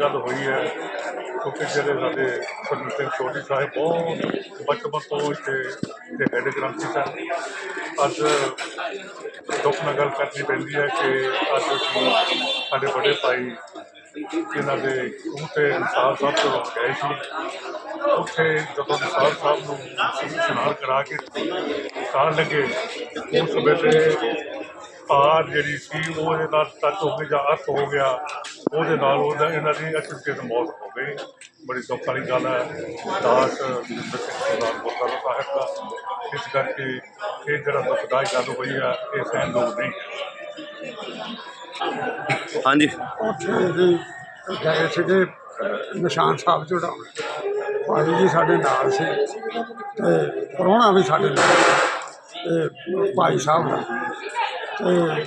ਗੱਲ ਹੋਈ ਹੈ, ਕਿਉਂਕਿ ਜਿਹੜੇ ਸਾਡੇ ਸਰਜੀਤ ਸਿੰਘ ਸੋਢੀ ਸਾਹਿਬ ਬਹੁਤ ਬਚਪਨ ਤੋਂ ਇੱਥੇ ਤੇ ਹੈਡ ਗ੍ਰੰਥੀ ਸਨ ਅੱਜ ਦੁੱਖ ਨਾਲ ਗੱਲ ਕਰਨੀ ਪੈਂਦੀ ਹੈ ਕਿ ਅੱਜ ਅਸੀਂ ਸਾਡੇ ਬੜੇ ਭਾਈ ਇਹਨਾਂ ਦੇ ਖੂਹ ਤੇ ਨਿਸਾਰ ਸਾਹਿਬ ਤੋਂ ਗਏ ਸੀ। ਉੱਥੇ ਜਦੋਂ ਨਿਸਾਰ ਸਾਹਿਬ ਨੂੰ ਇਸ਼ਨਾਨ ਕਰਾ ਕੇ ਕਾਰ ਲੱਗੇ, ਉਸ ਵੇਲੇ ਪਾਰ ਜਿਹੜੀ ਸੀ, ਉਹ ਇਹਦੇ ਨਾਲ ਟੱਚ ਹੋ ਗਈ ਜਾਂ ਅਰਥ ਹੋ ਗਿਆ। ਉਹਦੇ ਨਾਲ ਉਹਦਾ ਇਹਨਾਂ ਦੀ ਅਚਨਚੇਤ ਮੌਤ ਹੋ ਗਈ। ਬੜੀ ਦੁੱਖ ਵਾਲੀ ਗੱਲ ਹੈ। ਦਾਸ ਜਿੰਦਰ ਸਿੰਘ ਸਰਦਾਰ ਗੁਰਦੁਆਰਾ ਸਾਹਿਬ ਦਾ। ਇਸ ਕਰਕੇ ਇਹ ਜਿਹੜਾ ਦੁਖਦਾਈ ਗੱਲ ਹੋਈ ਹੈ ਇਹ ਸਹਿਣਯੋਗ ਨਹੀਂ ਹੈ। ਹਾਂਜੀ। ਉੱਥੇ ਜੀ ਗਏ ਸੀਗੇ ਨਿਸ਼ਾਨ ਸਾਹਿਬ ਚੜਾਉਣ ਭਾਈ ਜੀ ਸਾਡੇ ਨਾਲ ਸੀ ਤੇ ਪ੍ਰਾਹੁਣਾ ਵੀ ਸਾਡੇ ਨਾਲ ਤੇ ਭਾਈ ਸਾਹਿਬ ਦਾ ਤੇ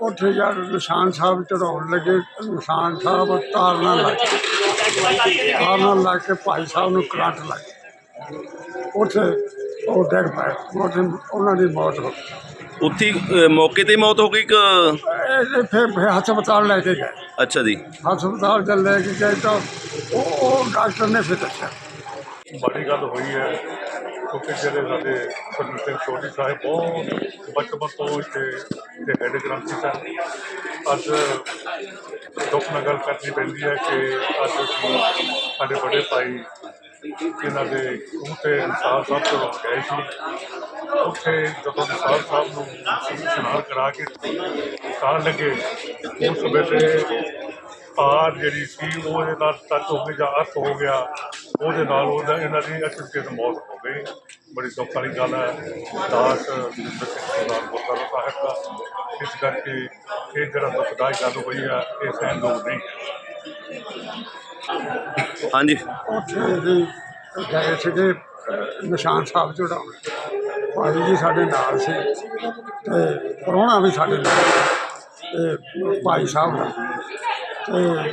ਉੱਥੇ ਜਦ ਨਿਸ਼ਾਨ ਸਾਹਿਬ ਚੜਾਉਣ ਲੱਗੇ। ਨਿਸ਼ਾਨ ਸਾਹਿਬ ਤਾਰਨਾ ਲੱਗ ਗਏ। ਤਾਰਨਾ ਲੱਗ ਕੇ ਭਾਈ ਸਾਹਿਬ ਨੂੰ ਕਰੰਟ ਲੱਗ ਗਿਆ। ਉੱਥੇ ਉਹ ਡਿੱਗ ਪਏ ਉੱਥੇ ਉਹਨਾਂ ਦੀ ਮੌਤ ਹੋ ਗਈ। ਉੱਥੇ ਅ, ਮੌਕੇ ਤੇ ਹੀ ਮੌਤ ਹੋ ਗਈ ਕਿ ਇਹ ਫਿਰ ਫਿਰ ਹਸਪਤਾਲ ਲੈ ਕੇ ਗਏ। ਅੱਛਾ ਜੀ। ਹਸਪਤਾਲ ਚ ਲੈ ਕੇ ਗਏ ਤਾਂ ਉਹ ਉਹ ਡਾਕਟਰ ਨੇ ਫਿਰ ਦੱਸਿਆ। ਬੜੀ ਗੱਲ ਹੋਈ ਹੈ। ਕਿਉਂਕਿ ਜਿਹੜੇ ਸਾਡੇ ਸਰਜੀਤ ਸਿੰਘ ਸੋਢੀ ਸਾਹਿਬ ਬਹੁਤ ਬਚਪਨ ਤੋਂ ਇੱਥੇ ਤੇ ਹੈਡ ਗ੍ਰੰਥੀ ਸਨ। ਅੱਜ ਦੁੱਖ ਨਾਲ ਗੱਲ ਕਰਨੀ ਪੈਂਦੀ ਹੈ ਕਿ ਅੱਜ ਅਸੀਂ ਸਾਡੇ ਬੜੇ ਭਾਈ ਇਹਨਾਂ ਦੇ ਖੂਹ ਤੇ ਨਿਸਾਰ ਸਾਹਿਬ ਤੋਂ ਗਏ ਸੀ, ਉੱਥੇ ਜਦੋਂ ਨਿਸਾਰ ਸਾਹਿਬ ਨੂੰ ਸੁਨਾਰ ਕਰਾ ਕੇ ਕਾਰ ਲੱਗੇ, ਉਸ ਵੇਲੇ ਪਾਰ ਜਿਹੜੀ ਸੀ, ਉਹ ਇਹਦੇ ਨਾਲ ਟੱਚ ਹੋ ਗਈ ਜਾਂ ਅਰਥ ਹੋ ਗਿਆ। ਉਹਦੇ ਨਾਲ ਉਹਦਾ ਇਹਨਾਂ ਦੀ ਅਚਨਚੇਤ ਮੌਤ ਹੋ ਗਈ। ਬੜੀ ਦੁੱਖ ਵਾਲੀ ਗੱਲ ਹੈ। ਦਾਸ ਜਿੰਦਰ ਸਿੰਘ ਸਰਦਾਰ ਗੁਰਦੁਆਰਾ ਸਾਹਿਬ ਦਾ। ਇਸ ਕਰਕੇ ਇਹ ਜਿਹੜਾ ਦੁਖਦਾਈ ਗੱਲ ਹੋਈ ਹੈ ਇਹ ਸਹਿਣਯੋਗ ਨਹੀਂ ਹੈ। ਹਾਂਜੀ। ਉੱਥੇ ਜੀ ਗਏ ਸੀਗੇ ਨਿਸ਼ਾਨ ਸਾਹਿਬ ਚੜਾਉਣ ਭਾਈ ਜੀ ਸਾਡੇ ਨਾਲ ਸੀ ਤੇ ਪ੍ਰਾਹੁਣਾ ਵੀ ਸਾਡੇ ਨਾਲ ਤੇ ਭਾਈ ਸਾਹਿਬ ਦਾ ਤੇ